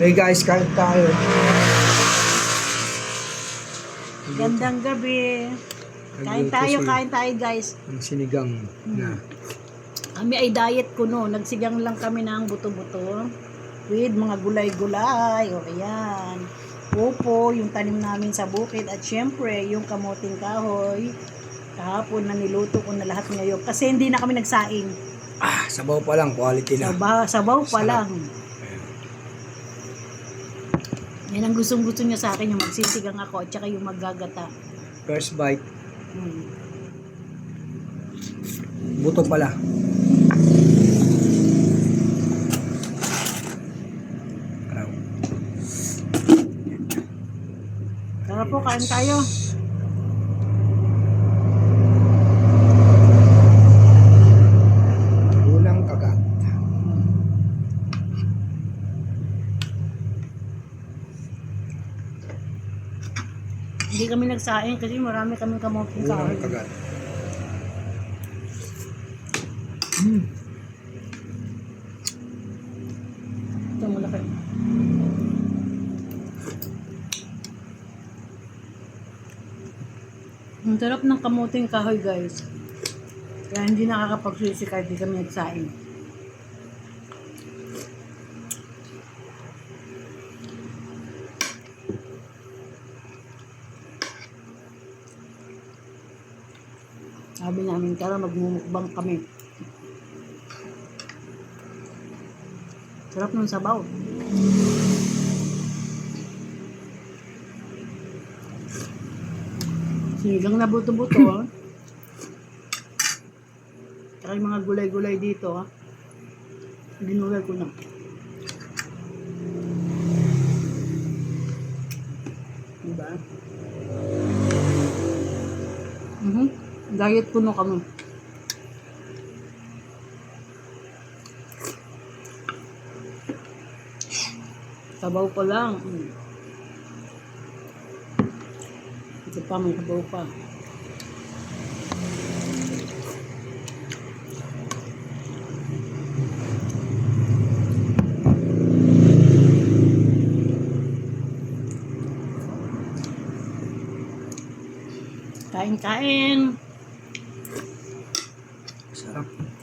Hey guys, kain tayo. Gandang gabi. Kain tayo, kain tayo guys. Ang sinigang na. Kami ay diet ko no. Nagsigang lang kami ng buto-buto. With mga gulay-gulay. O ayan. Opo, yung tanim namin sa bukid. At syempre, yung kamoting kahoy. Kahapon na niluto ko na lahat ngayon. Kasi hindi na kami nagsaing. Ah, sabaw pa lang, quality na. Sabaw, sabaw pa Sarap. lang. Yan ang gustong gusto niya sa akin. Yung magsisigang ako. At saka yung maggagata. First bite, Hmm. buto pala. Tara po, kain tayo. Unang kagat. Hindi kami nagsaing kasi marami kaming kamoting kahoy. Unang kagat. Mm. Ito malaki. Ang sarap ng kamuting kahoy guys. Kaya hindi nakakapagsisi kahit di kami nagsaing. Sabi namin, tara magmumukbang kami. Sarap ng sabaw. Sinigang na buto-buto, ah. Tsaka yung mga gulay-gulay dito, ah. Ginulay ko na. Diba? Mhm. Diet na kami. Sabaw pa lang. Ito pa, may sabaw pa. Kain-kain. Gracias.